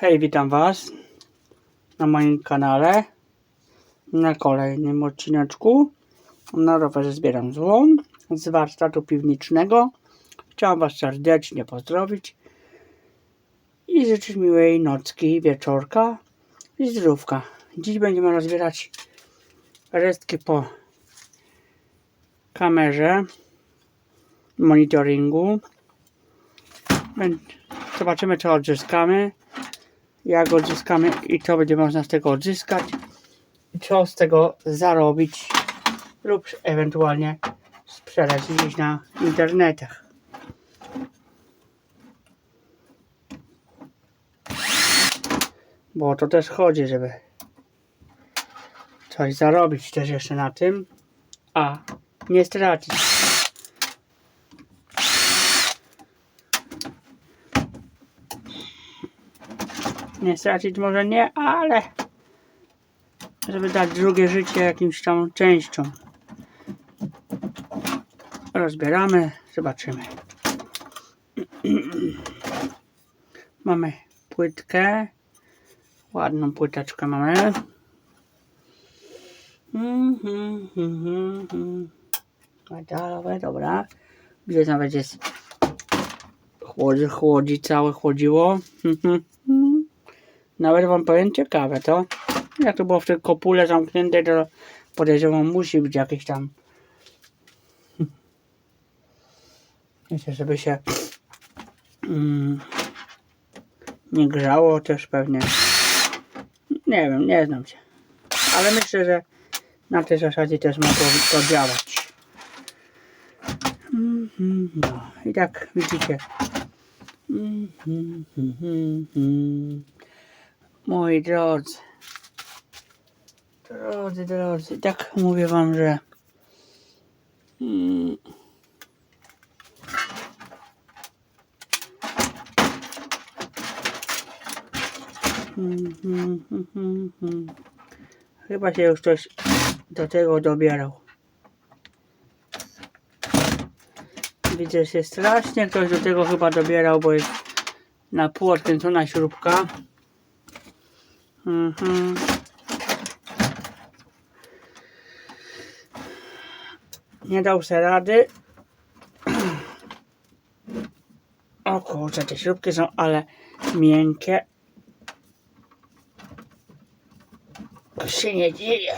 Hej, witam Was na moim kanale na kolejnym odcineczku. Na rowerze zbieram złom z warsztatu piwniczego. Chciałem Was serdecznie pozdrowić i życzyć miłej nocki, wieczorka i zdrówka. Dziś będziemy rozbierać resztki po kamerze monitoringu. Zobaczymy co odzyskamy jak odzyskamy i co będzie można z tego odzyskać co z tego zarobić lub ewentualnie sprzedać gdzieś na internetach. Bo to też chodzi, żeby coś zarobić też jeszcze na tym, a nie stracić. Nie stracić może nie, ale żeby dać drugie życie jakimś tam częściom. Rozbieramy, zobaczymy. Mamy płytkę. Ładną płyteczkę mamy. Metalowe, dobra. Gdzie nawet jest chłodzi, chłodzi, całe chłodziło. Mhm, mhm. Nawet wam powiem ciekawe to. Jak to było w tej kopule zamknięte, to podejrzewam musi być jakieś tam. Wiecie, żeby się mm, nie grzało też pewnie. Nie wiem, nie znam się. Ale myślę, że na tej zasadzie też mogło to działać. Mhm, No i tak widzicie. Moi drodzy, drodzy, drodzy, tak mówię wam, że mm, mm, mm, mm, mm, mm. chyba się już ktoś do tego dobierał. Widzę, że się strasznie ktoś do tego chyba dobierał, bo jest na pół odkręcona śrubka. Mhm. Nie dał se rady. O kurczę, te śrubki są ale miękkie. To się nie dzieje.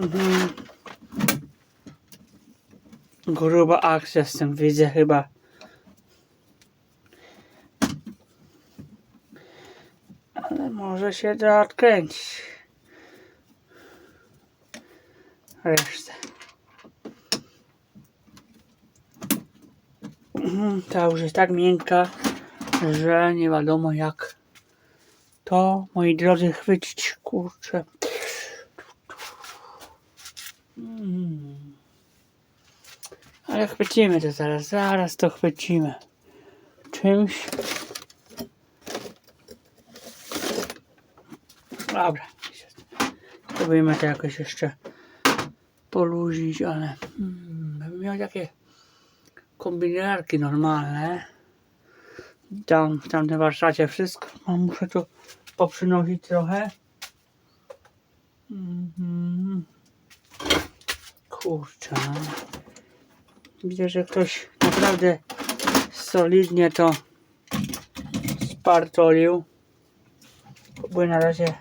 Mhm. Gruba akcja z tym widzę chyba. Ale może się da odkręcić. Resztę. Mhm, Ta już jest tak miękka, że nie wiadomo jak to, moi drodzy, chwycić. Kurczę. Ale chwycimy to zaraz, zaraz to chwycimy. Czymś. Dobra. Spróbujemy to jakoś jeszcze poluzić, ale mm, miał takie kombinerki normalne. Tam w tamtym warsztacie wszystko. A muszę to poprzynosić trochę. Mhm. Kurczę. Widzę, że ktoś naprawdę solidnie to spartolił. Próbuję na razie.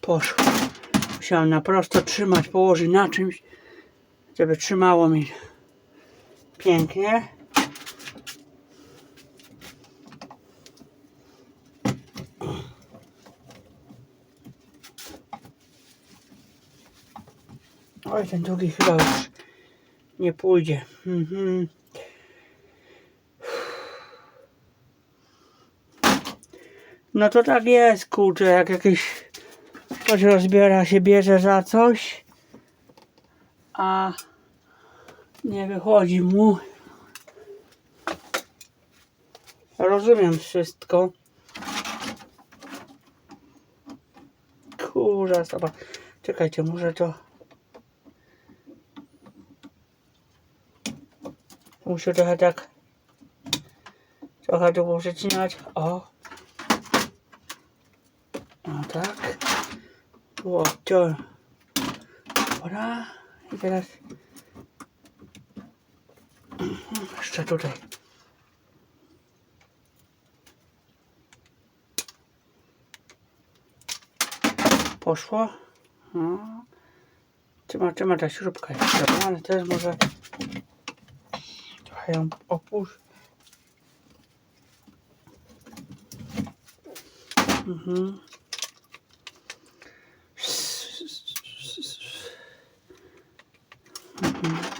Poszło. Musiałem na prosto trzymać, położyć na czymś, żeby trzymało mi pięknie. Oj, ten drugi chyba już nie pójdzie. Mhm. No to tak jest, kurczę, jak jakieś ktoś rozbiera się, bierze za coś, a nie wychodzi mu. Rozumiem wszystko. Kurza, zobacz. Czekajcie, może to... Muszę trochę tak... Trochę poprzecinać. O. No tak. Tu odciął. Dobra. I teraz... Jeszcze tutaj. Poszło. No. Trzyma, trzyma ta śrubka dobra, ale też może trochę ją opuść. Mhm.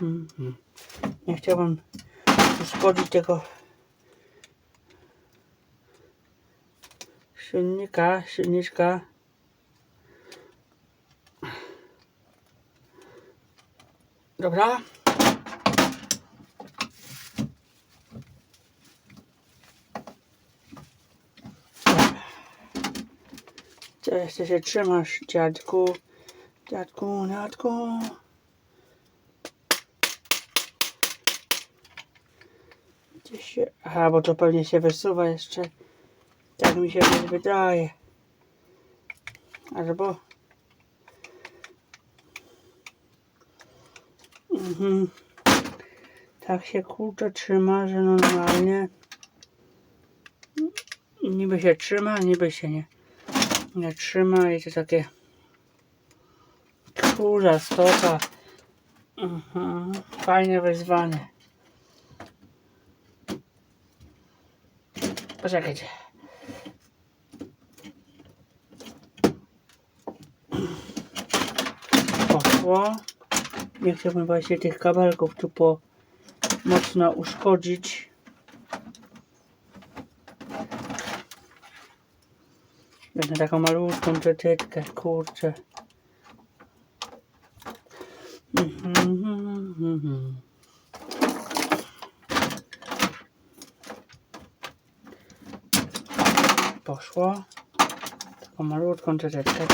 Mhm. Nie chciałbym uszkodzić tego silnika, silniczka. Dobra. Jeszcze się trzymasz, dziadku? Dziadku, dziadku. Gdzie się... Aha, bo to pewnie się wysuwa jeszcze. Tak mi się wydaje. Albo... Mhm. Tak się kurczę trzyma, że normalnie niby się trzyma, niby się nie, nie trzyma i to takie kurza stopa. Mhm. Fajne wyzwanie. Poczekajcie. Poszło. Nie chciałbym właśnie tych kabelków tu po mocno uszkodzić. Będę taką malutką przetytkę, kurczę. Mhm, mhm, mhm. Poszło. Taką malutką przetytkę.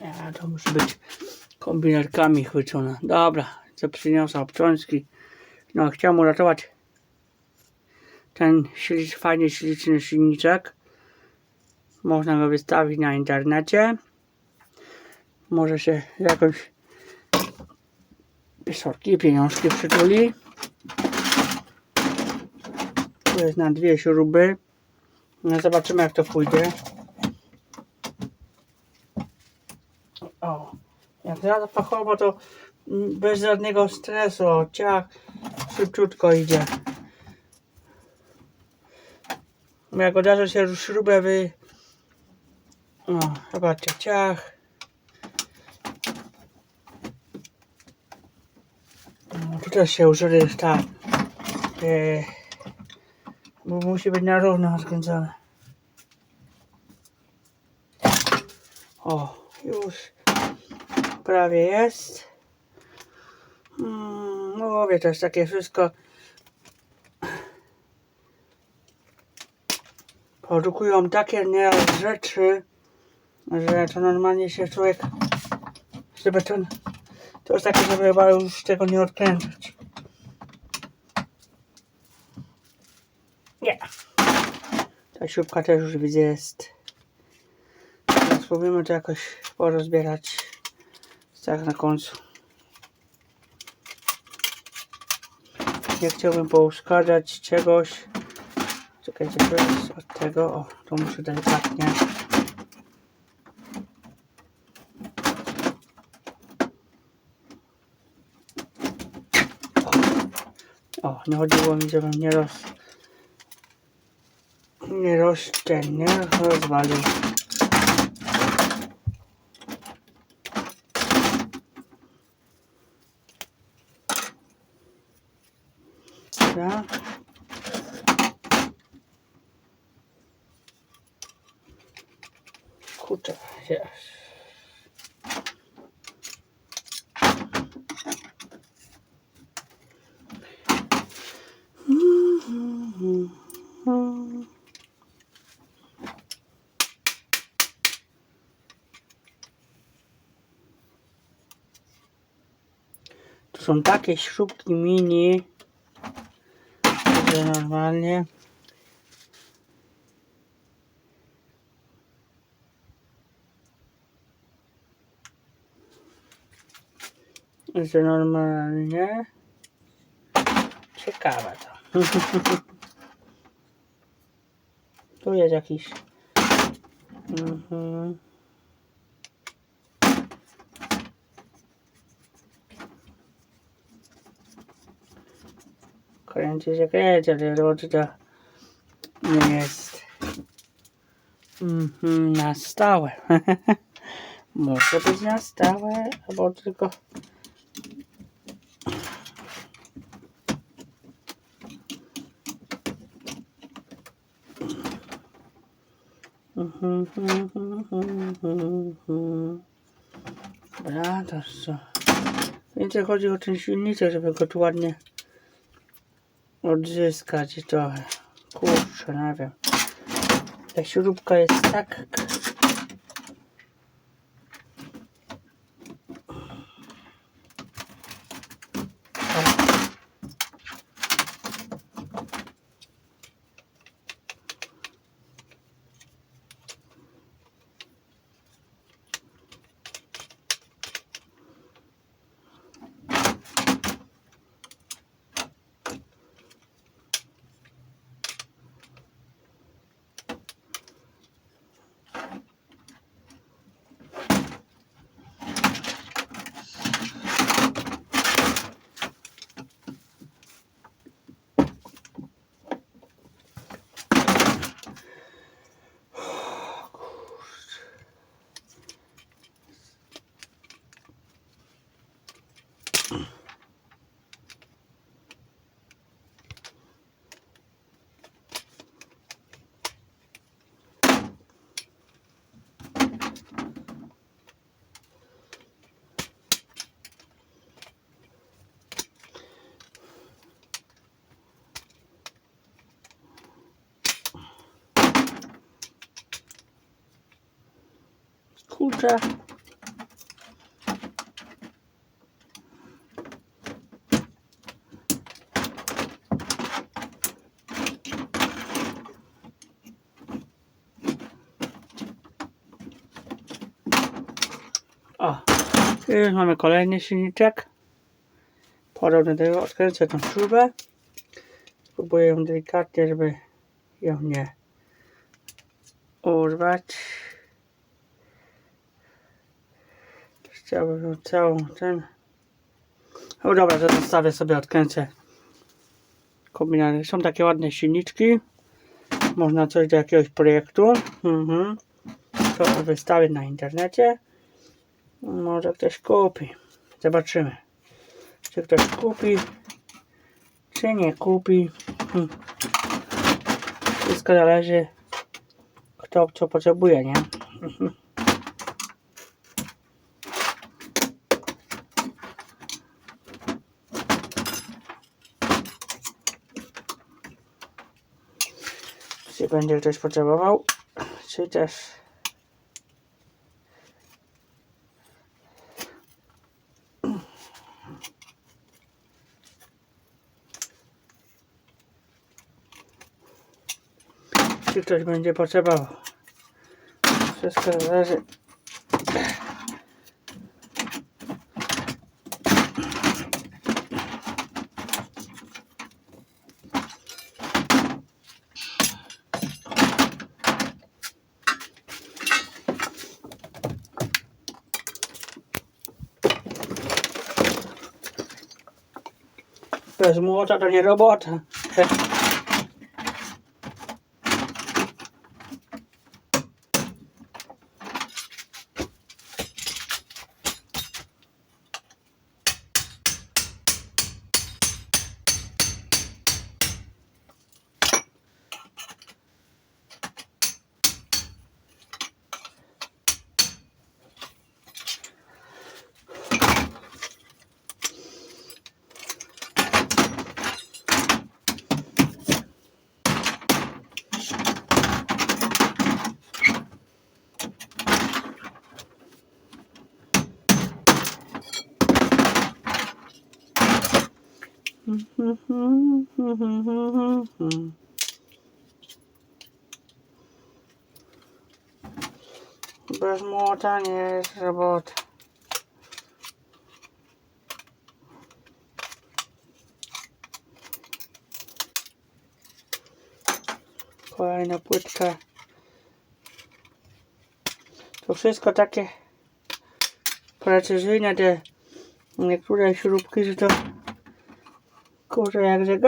Ja, to musi być kombinerkami chwycone. Dobra, co przyniosła obczątki. No, chciałem uratować ten ślicz, fajny śliczny silniczek. Można go wystawić na internecie. Może się jakoś pisorki, pieniążki przytuli. Tu jest na dwie śruby. No zobaczymy jak to pójdzie. O, za fachowo to mm, bez żadnego stresu, o, ciach, szybciutko idzie. Jak razu się śrubę wy... O, zobaczcie, ciach. No, tu też się użyli ta... E, bo musi być na równo skręcone. O, już prawie jest. Mm, No mówię, to jest takie wszystko. Produkują takie nieraz rzeczy, że to normalnie się człowiek, żeby to, to jest takie, żeby chyba już tego nie odkręcać. Nie. Ta śrubka też już widzę jest. Spróbujemy to jakoś porozbierać Tak na końcu. Nie chciałbym pouszkadzać czegoś. Czekajcie, to jest od tego. O, to muszę delikatnie. O, nie chodziło mi, żebym nie roz... Nie roz... nie rozwalił. Dobra. Kurczę, jest. Tu są takie śrubki mini, że normalnie że normalnie ciekawe to. tu jest jakiś mhm. Kręci się kręci, ale rodzi to nie jest mhm, na stałe. Może być na stałe, albo tylko Dobra, to co? Więcej chodzi o ten silniczek, żeby go tu ładnie odzyskać trochę. Kurczę, nie wiem. Ta śrubka jest tak... O. Kurczę. O, już mamy kolejny silniczek. Podobny do tego, odkręcę tą śrubę. Spróbuję ją delikatnie, żeby ją nie urwać. Chciałbym ją całą ten. No dobra, to zostawię sobie, odkręcę kombinacje. Są takie ładne silniczki. Można coś do jakiegoś projektu. Mhm. To wystawię na internecie. Może ktoś kupi. Zobaczymy. Czy ktoś kupi, czy nie kupi. Hmm. Wszystko zależy, kto co potrzebuje, nie? Mhm. Czy będzie ktoś potrzebował, czy też czy ktoś będzie potrzebował. Wszystko zależy. Bez młota to nie robota. Bez młota nie jest robota. Kolejna płytka. To wszystko takie precyzyjne, te niektóre śrubki, że to kurze jak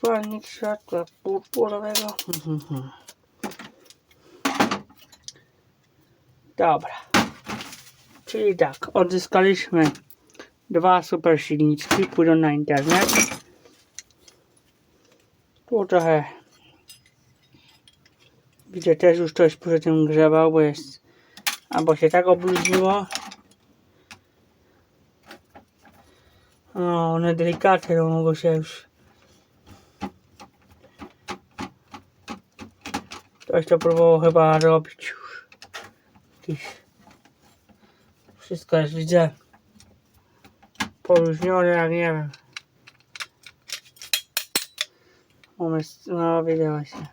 spalnik światła purpurowego. Dobra. Czyli tak, odzyskaliśmy dwa super silniczki, pójdą na internet. Tu trochę widzę też już coś przy tym grzebał, bo jest albo się tak obluźniło. No, one delikatne, mogą się już Ktoś to próbował chyba robić już. Jakiś... Wszystko jest, widzę, poluźnione, jak nie wiem. Mamy, no widziała się.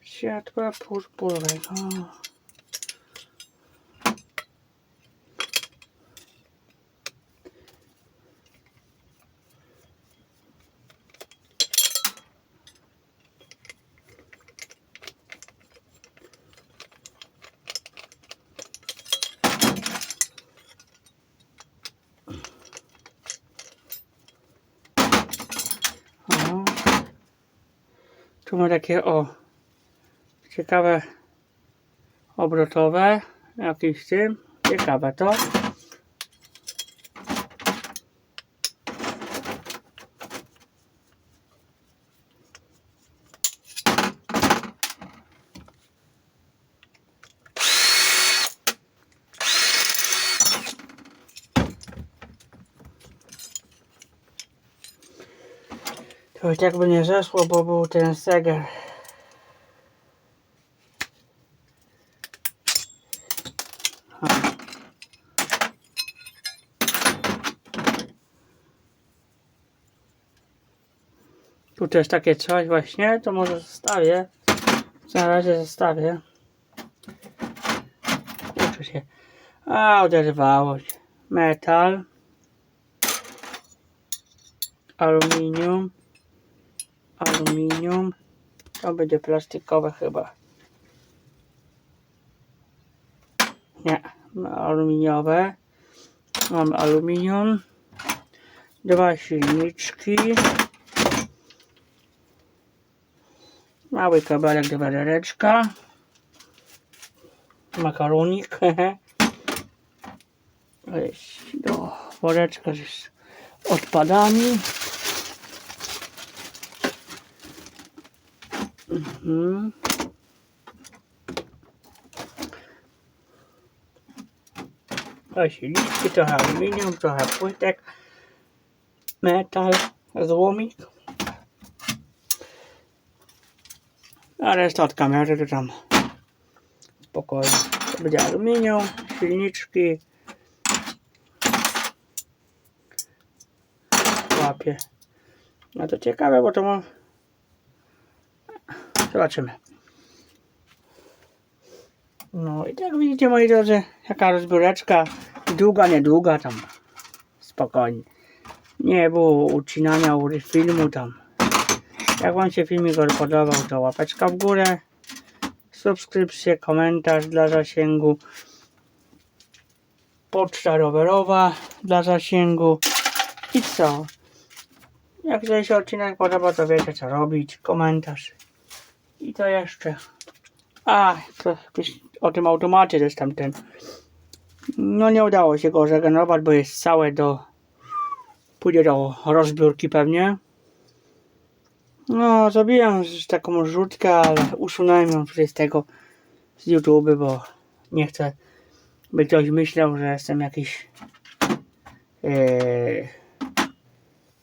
Światła purpurowego. O. Tu ma takie o ciekawe obrotowe jakieś tym. Ciekawe to To już jakby nie zeszło, bo był ten seger. Tu też takie coś właśnie, to może zostawię. Na razie zostawię. Kurczę się. A, oderwało się. Metal. Aluminium. Aluminium. To będzie plastikowe chyba. Nie, aluminiowe. Mam aluminium. dwa silniczki, mały kabelek do wiadereczka, makaronik, do woreczka z odpadami. Mhm. To silniki, trochę aluminium, trochę płytek, metal, złomik. A reszta od kamery to tam spokojnie. To będzie aluminium, silniczki. Łapie. No to ciekawe, bo to ma... Zobaczymy. No i tak widzicie moi drodzy, jaka rozbióreczka. Długa, niedługa tam. Spokojnie. Nie było ucinania filmu tam. Jak wam się filmik podobał, to łapeczka w górę. Subskrypcję, komentarz dla zasięgu. Poczta rowerowa dla zasięgu. I co? Jak się odcinek podoba, to wiecie co robić. Komentarz. I to jeszcze. A, to o tym automacie też tamten. No nie udało się go zregenerować, bo jest całe do... Pójdzie do rozbiórki pewnie. No, zrobiłem taką rzutkę, ale usunąłem ją z tego z YouTube, bo nie chcę, by ktoś myślał, że jestem jakiś yy,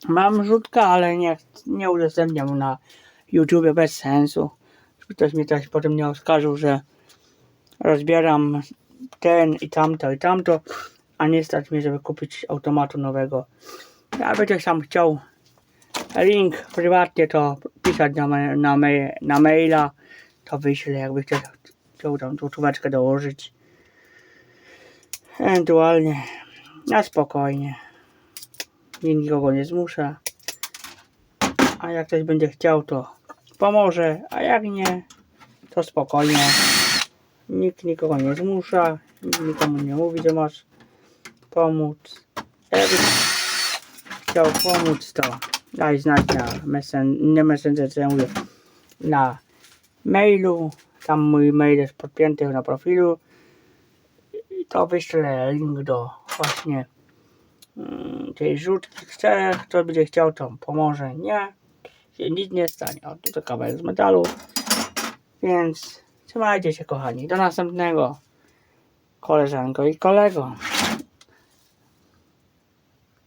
mam rzutkę, ale nie, nie udostępniam na YouTube bez sensu. Ktoś mnie też potem nie oskarżył, że rozbieram ten i tamto i tamto, a nie stać mnie, żeby kupić automatu nowego. Jakby ktoś tam chciał link prywatnie, to pisać na, na, na maila, to wyślę, jakby ktoś chciał tam czubeczkę dołożyć. Ewentualnie, na spokojnie. Nikogo nie zmusza. A jak ktoś będzie chciał, to pomoże, a jak nie, to spokojnie. Nikt nikogo nie zmusza, nikt nikomu nie mówi, że masz pomóc. Jakbyś chciał pomóc, to daj znać na nie messenger, co ja mówię, na mailu. Tam mój mail jest podpięty na profilu. I to wyślę link do właśnie mm, tej rzutki. Chce, kto będzie chciał, to pomoże. Nie, się nic nie stanie. O, to kawałek z metalu. Więc trzymajcie się, kochani. Do następnego. Koleżanko i kolego.